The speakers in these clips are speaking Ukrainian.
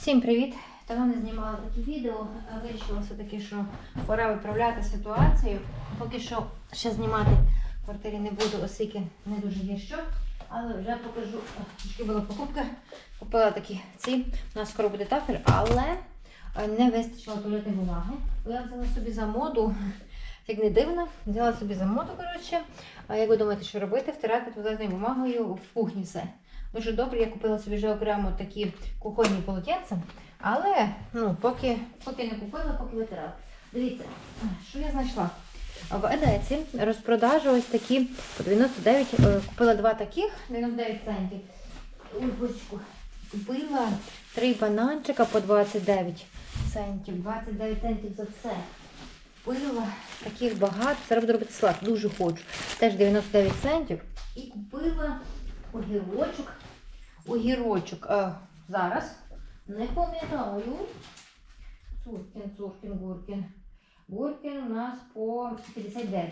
Всім привіт! Давно не знімала такі відео. Вирішила все-таки, що пора виправляти ситуацію. Поки що ще знімати в квартирі не буду, оскільки не дуже є що. Але вже покажу. Трішки була покупка. Купила такі ці. У нас скоро буде тафель, але е, не вистачило туалетної бумаги. Я взяла собі за моду. Як не дивно, взяла собі за моду, коротше. А як ви думаєте, що робити? Втирати туалетною бумагою в кухні все. Дуже добре, я купила собі вже окремо такі кухонні полотенця, але ну, поки, поки не купила, поки витирала. Дивіться, що я знайшла. В Едеці розпродажу ось такі по 99, е, купила два таких, 99 центів. Ой, бочку. Купила три бананчика по 29 центів. 29 центів за все. Купила таких багато. Зараз буду робити салат, дуже хочу. Теж 99 центів. І купила огірочок. Огірочок. Е, зараз не пам'ятаю. Цуркін, Цуркін, Гуркін. Гуркін у нас по 59.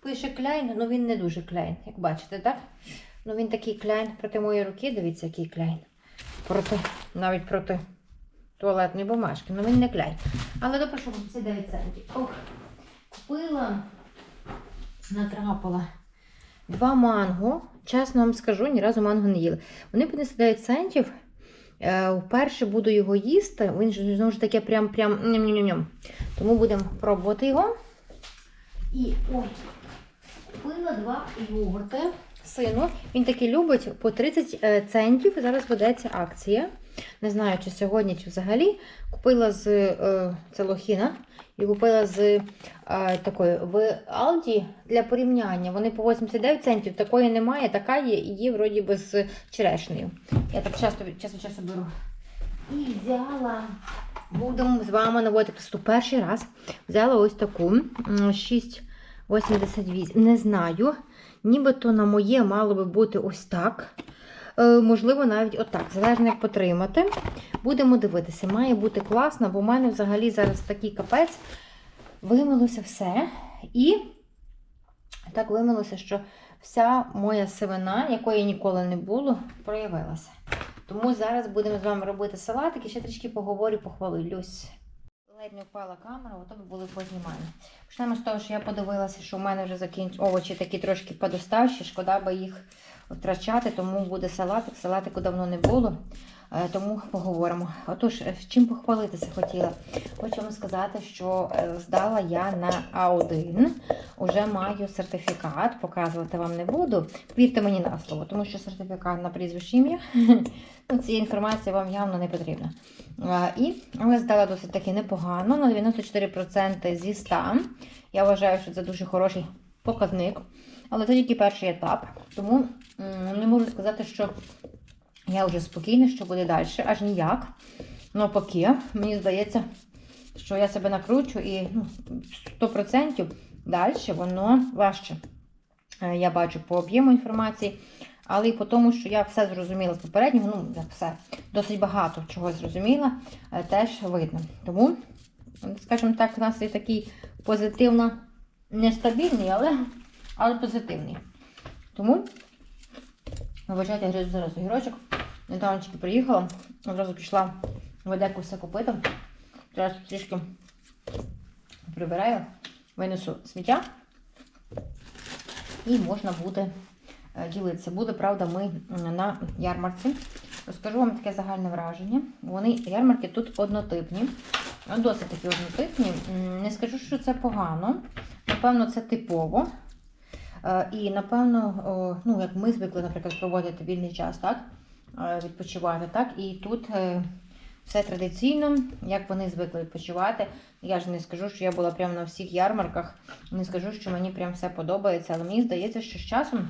Пише кляйн, але він не дуже кляйн, як бачите, так? Ну він такий кляйн проти моєї руки, дивіться, який кляйн. Проти, навіть проти туалетної бумажки. Ну він не кляйн. Але що 59 центів. Ох, купила, натрапила. Два манго. Чесно вам скажу, ні разу манго не їли. Вони по 9 центів. Е, Вперше буду його їсти. Він ж знову ж таки прям прям ням-ням-ням. Тому будемо пробувати його. І ой, купила два йогурти сину. Він таки любить по 30 е, центів. Зараз ведеться акція. Не знаю, чи сьогодні, чи взагалі. Купила з е, це лохіна і купила з е, такої в Алді для порівняння. Вони по 89 центів, такої немає, така є і є вроді би з черешнею. Я так часто час від часу беру. І взяла, будемо з вами наводити просто перший раз. Взяла ось таку 6,88. Не знаю. Нібито на моє мало би бути ось так. Е, можливо, навіть отак, залежно як потримати. Будемо дивитися. Має бути класно, бо в мене взагалі зараз такий капець. Вимилося все. І так вимилося, що вся моя сивина, якої ніколи не було, проявилася. Тому зараз будемо з вами робити салатик і ще трішки поговорю, похвалюсь. Ледь не впала камера, ото би були познімання. Почнемо з того, що я подивилася, що в мене вже закінч... овочі такі трошки подоставші, шкода би їх втрачати, тому буде салатик. Салатику давно не було, е, тому поговоримо. Отож, е, з чим похвалитися хотіла? Хочу вам сказати, що е, здала я на А1. Уже маю сертифікат, показувати вам не буду. Вірте мені на слово, тому що сертифікат на прізвище ім'я. Ну, Цієї інформації вам явно не потрібна. І але здала досить таки непогано, на 94% зі 100. Я вважаю, що це дуже хороший показник. Але це тільки перший етап. Тому не можу сказати, що я вже спокійна, що буде далі, аж ніяк. Навпаки, мені здається, що я себе накручу і ну, 100% далі воно важче. Е, Я бачу по об'єму інформації, але і по тому, що я все зрозуміла з попереднього, ну, як все, досить багато чого зрозуміла, е, теж видно. Тому, скажімо так, у нас є такий позитивно нестабільний, але, але позитивний. Тому, вибачайте, гризу зараз огірочок. Недавно тільки приїхала, одразу пішла в Одеку все купити. Зараз трішки прибираю, винесу сміття. І можна буде е, ділитися. Буде, правда, ми на ярмарці. Розкажу вам таке загальне враження. Вони ярмарки тут однотипні. Ну, Досить такі однотипні. Не скажу, що це погано. Напевно, це типово. Е, І напевно, ну, як ми звикли, наприклад, проводити вільний час, так? Е, Відпочивати, так? І тут е, все традиційно, як вони звикли відпочивати. Я ж не скажу, що я була прямо на всіх ярмарках. Не скажу, що мені прям все подобається, але мені здається, що з часом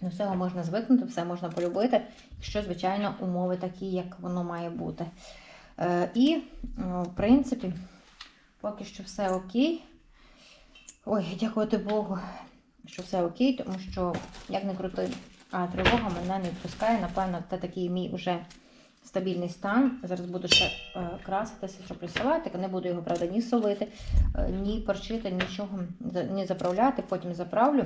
до всього можна звикнути, все можна полюбити, якщо, звичайно, умови такі, як воно має бути. І, в принципі, поки що все окей. Ой, дякувати Богу, що все окей, тому що, як не крути, а тривога мене не відпускає. Напевно, це такий мій вже стабільний стан. Зараз буду ще е, краситися, щоб присилати. Не буду його, правда, ні солити, е, ні парчити, нічого ні заправляти. Потім заправлю,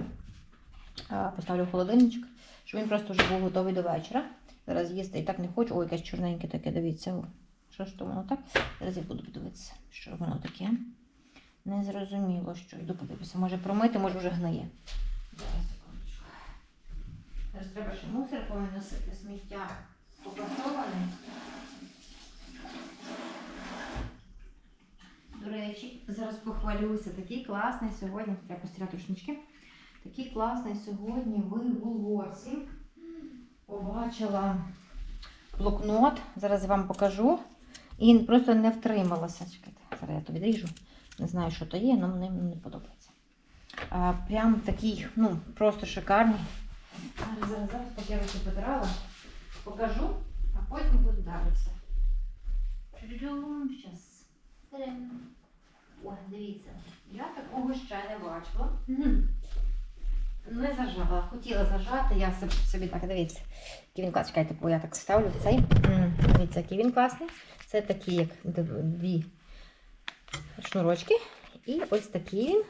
е, поставлю в холодильничок, щоб він просто вже був готовий до вечора. Зараз їсти і так не хочу. Ой, якесь чорненьке таке, дивіться. Що ж то воно так? Зараз я буду подивитися, що воно таке. Не зрозуміло, що йду подивитися. Може промити, може вже гниє. Зараз секундочку. Зараз треба ще мусор повиносити, сміття попасоване. До речі, зараз похвалюся. Такий класний сьогодні. Треба постирати рушнички. Такий класний сьогодні в волосі. Побачила блокнот. Зараз я вам покажу. І просто не втрималася. Чекайте, зараз я то відріжу. Не знаю, що то є, але мені не подобається. А, прям такий, ну, просто шикарний. Зараз, зараз, зараз, поки я вже потирала, покажу, а потім буду далі все. Щас. Ой, дивіться, я такого ще не бачила. Не зажала. Хотіла зажати, я собі, так, дивіться. Який він класний. Чекайте, бо я так ставлю цей. Дивіться, який він класний. Це такі, як дві шнурочки. І ось такий він.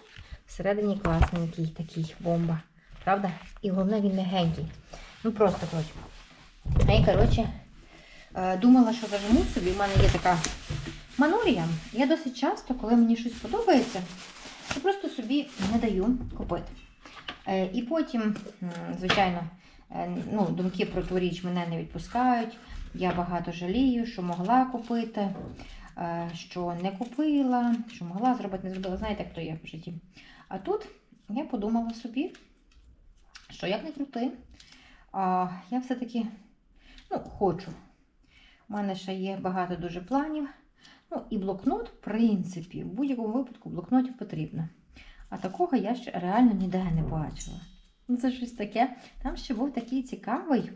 Всередині класненький, такий бомба. Правда? І головне, він мягенький. Ну просто коротше. А коротше, е, думала, що зажму собі. У мене є така манурія. Я досить часто, коли мені щось подобається, я просто собі не даю купити. Е, І потім, звичайно, е, ну, думки про ту річ мене не відпускають. Я багато жалію, що могла купити, що не купила, що могла зробити, не зробила. Знаєте, як то є в житті. А тут я подумала собі, що як не крути, я все-таки ну, хочу. У мене ще є багато дуже планів. Ну, і блокнот, в принципі, в будь-якому випадку блокнотів потрібно. А такого я ще реально ніде не бачила. Ну, це щось таке. Там ще був такий цікавий,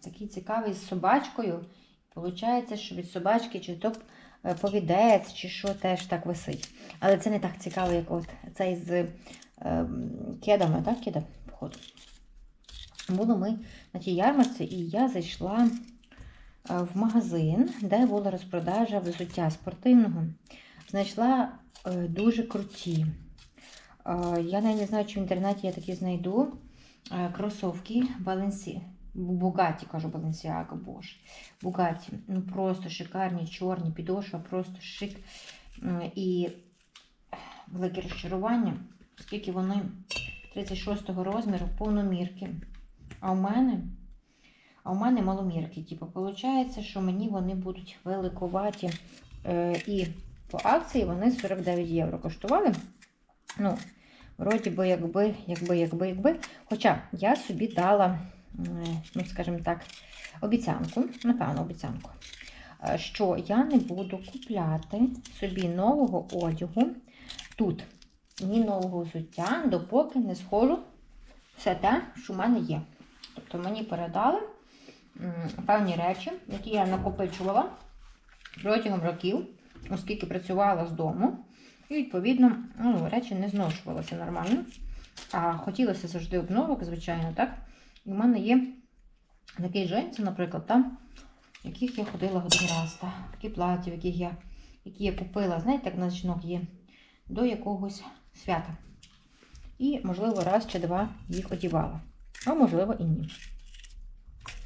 такий цікавий з собачкою. Получається, що від собачки чи то е, повідець, чи що теж так висить. Але це не так цікаво, як от цей з е, кедами, так, кеда, походу. Були ми на тій ярмарці, і я зайшла е, в магазин, де була розпродажа взуття спортивного. Знайшла е, дуже круті. Я навіть не знаю, чи в інтернеті я такі знайду. Кросовки Баленсі. Бугаті, кажу, Баленсіака, боже. Бугаті. Ну просто шикарні, чорні, підошва, просто шик. І велике розчарування, оскільки вони 36-го розміру, повномірки. А у мене, а у мене маломірки. Типу, виходить, що мені вони будуть великоваті. Е, і по акції вони 49 євро коштували. Ну, вроді би, якби, якби, якби, якби. Хоча я собі дала, ну, скажімо так, обіцянку, напевно, обіцянку, е, що я не буду купляти собі нового одягу тут, ні нового взуття, допоки не схожу все те, що в мене є. Тобто мені передали певні речі, які я накопичувала протягом років, оскільки працювала з дому. І, відповідно, ну, речі не зношувалися нормально. А хотілося завжди обновок, звичайно, так? І в мене є такі джинси, наприклад, там, яких я ходила один раз. Та, такі платі, яких я, які я купила, знаєте, як у нас жінок є, до якогось свята. І, можливо, раз чи два їх одівала. А можливо, і ні.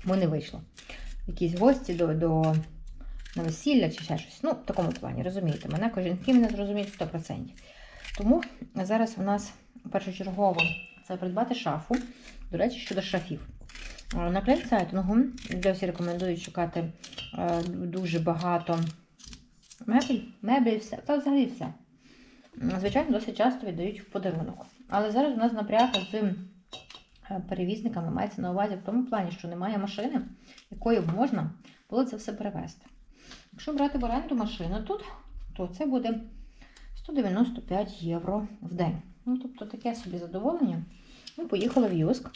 Бо не вийшло. Якісь гості до, до на весілля чи ще щось. Ну, в такому плані, розумієте, мене жінки мене зрозуміють 100%. Тому зараз у нас першочергово це придбати шафу. До речі, щодо шафів. Е, На клейнсайтингу, де всі рекомендують шукати е, дуже багато меблів, меблів, все, та взагалі все. Звичайно, досить часто віддають в подарунок. Але зараз у нас напряга з е, перевізниками мається на увазі в тому плані, що немає машини, якою можна було це все перевезти. Якщо брати в оренду машину тут, то це буде 195 євро в день. Ну, тобто таке собі задоволення. Ми поїхали в Юск.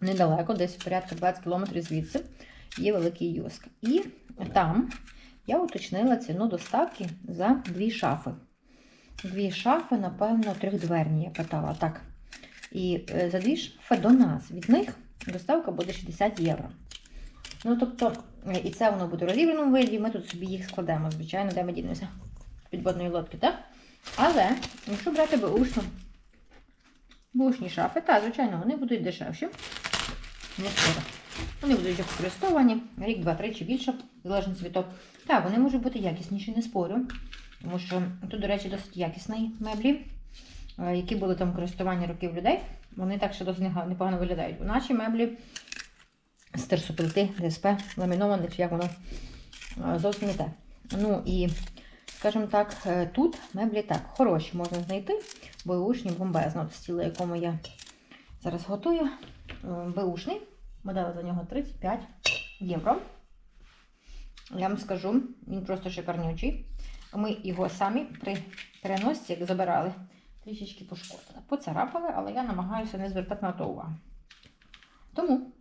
Недалеко, десь порядка 20 км звідси, є великий Юск. І там я уточнила ціну доставки за дві шафи. Дві шафи, напевно, трьохдверні, я питала. Так. І е, за дві шафи до нас. Від них доставка буде 60 євро. Ну, тобто, е, і це воно буде в розібраному виді, ми тут собі їх складемо, звичайно, де ми дінемося підводної лодки, так? Але, якщо брати беушну, беушні шафи, так, звичайно, вони будуть дешевші. Не скоро. Вони будуть використовані рік, два, три чи більше, в залежності від того. Так, вони можуть бути якісніші, не спорю. Тому що тут, до речі, досить якісні меблі, е, які були там в років людей. Вони так ще досить непогано виглядають. У наші меблі з терсоплити, ДСП, ламінованих, як воно е, зовсім не те. Ну і, скажімо так, е, тут меблі так хороші можна знайти. Беушні бомбезно. От якому я зараз готую. Е, Беушний. Ми дали за нього 35 євро. Я вам скажу, він просто шикарнючий. Ми його самі при переносці, як забирали, трішечки пошкодили. Поцарапали, але я намагаюся не звертати на то увагу. Тому,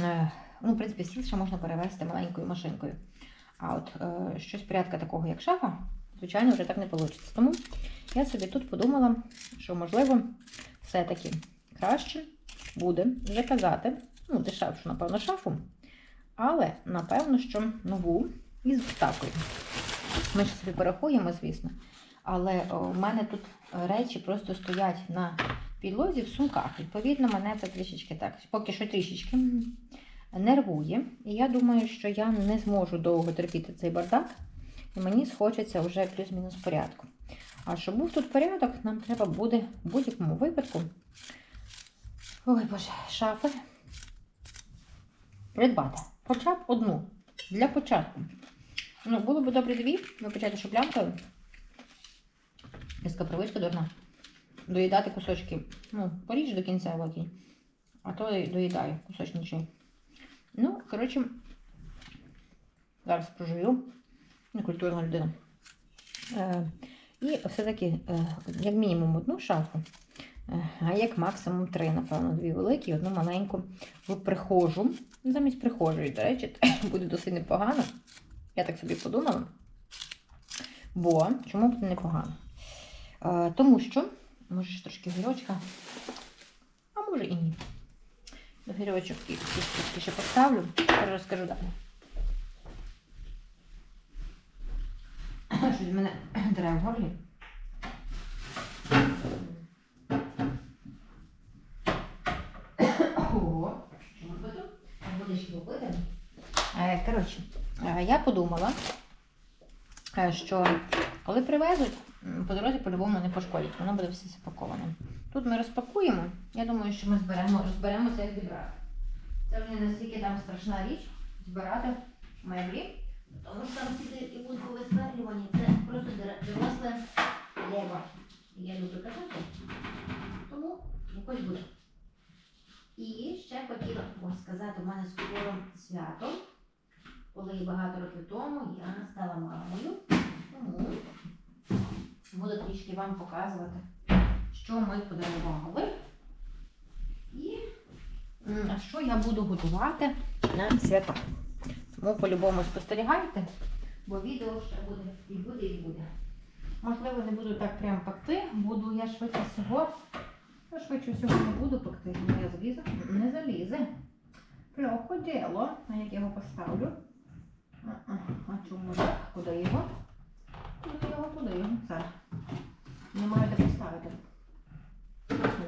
е, ну, в принципі, стіл ще можна перевезти маленькою машинкою. А от е, щось порядка такого, як шафа, звичайно, вже так не вийде. Тому я собі тут подумала, що, можливо, все-таки краще буде заказати, ну, дешевшу, напевно, шафу, але, напевно, що нову із доставкою. Ми ж собі порахуємо, звісно. Але о, в мене тут речі просто стоять на підлозі в сумках. Відповідно, мене це трішечки так, поки що трішечки нервує. І я думаю, що я не зможу довго терпіти цей бардак. І мені схочеться вже плюс-мінус порядку. А щоб був тут порядок, нам треба буде в будь-якому випадку. Ой, боже, шафи. Придбати. Хоча б одну. Для початку. Ну, було б добре дві, ви почати шуплянкою. Десь привичка дурна. Доїдати кусочки. Ну, поріж до кінця локінь. А то доїдаю кусочничий. Ну, коротше, зараз прожую. Некультурна людина. Е, і все-таки, е, як мінімум, одну шафу, е, а як максимум три, напевно, дві великі, одну маленьку в прихожу. Замість прихожої, до речі, буде досить непогано. Я так собі подумала. Бо чому б непогано? Е, тому що, може, трошки гірочка, а може і ні. До гірочок і ще поставлю, розкажу далі. Щось в мене дере в горлі. О, що ми будемо? Водички попити. Е, Коротше, е, я подумала, е, що коли привезуть, по дорозі по-любому не пошкодять, воно буде все запаковане. Тут ми розпакуємо. Я думаю, що ми зберемо, розберемося, як зібрати. Це вже настільки там страшна річ збирати меблі, тому що там ці іконкові сперлювані, це просто доросле лево. Я люблю казати. Тому якось буде. І ще хотіла ось сказати, у мене скоро свято. Коли багато років тому я стала мамою. Тому буду трішки вам показувати, що ми подарували. І що я буду готувати на свята. Тому по-любому спостерігайте, бо відео ще буде і буде, і буде. Можливо, не буду так прям пекти, буду я швидше всього. Я швидше всього не буду пекти, бо я залізу. Не залізе. Плохо діло. А як я його поставлю? А, чому так? Куди його? Куди його, куди його? Зараз. Не де поставити.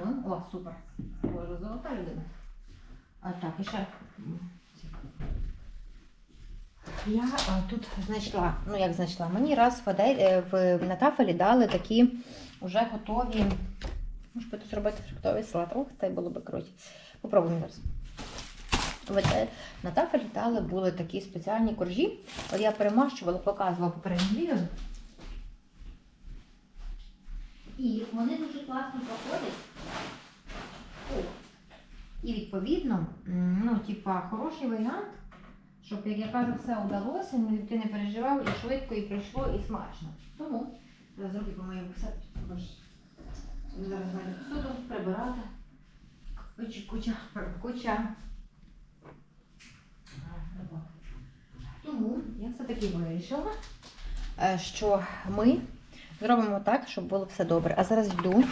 Ну, о, супер. Боже, золота людина. А так, і ще. Я а, тут знайшла, ну як знайшла, мені раз в, е, в на тафелі дали такі вже готові. Може бути зробити фруктовий салат. Ох, це було би круто. Попробуємо зараз. Е, На тафелі дали були такі спеціальні коржі. От я перемащувала, показувала попереднє відео. І вони дуже класно проходять. І відповідно, ну, типа, хороший варіант, щоб, як я кажу, все вдалося, ти не переживав і швидко, і пройшло, і смачно. Тому зараз руки по моєму все. Зараз далі посуду прибирати. Куча, куча, куча. Тому я все-таки вирішила, е, що ми зробимо так, щоб було все добре. А зараз йду,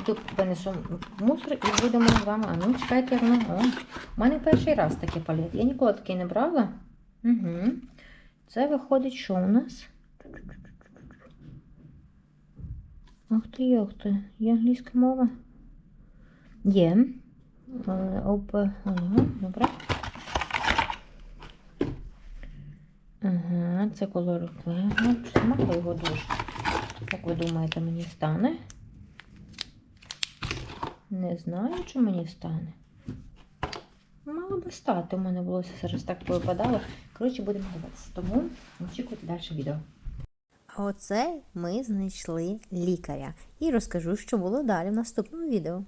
йду понесу мусор і будемо з вами. А ну, чекайте, як воно. У мене перший раз таке палет. Я ніколи такий не брала. Угу. Це виходить, що у нас? Ах ти, ах ти. Є англійська мова? Є. Е, Оп, ага, добре. Ага, це колор клею. Мало його дуже. Як ви думаєте, мені стане? Не знаю, чи мені стане. Мало би стати, у мене волосся зараз так повипадало. Коротше, будемо дивитися. Тому очікуйте далі відео. А оце ми знайшли лікаря і розкажу, що було далі в наступному відео.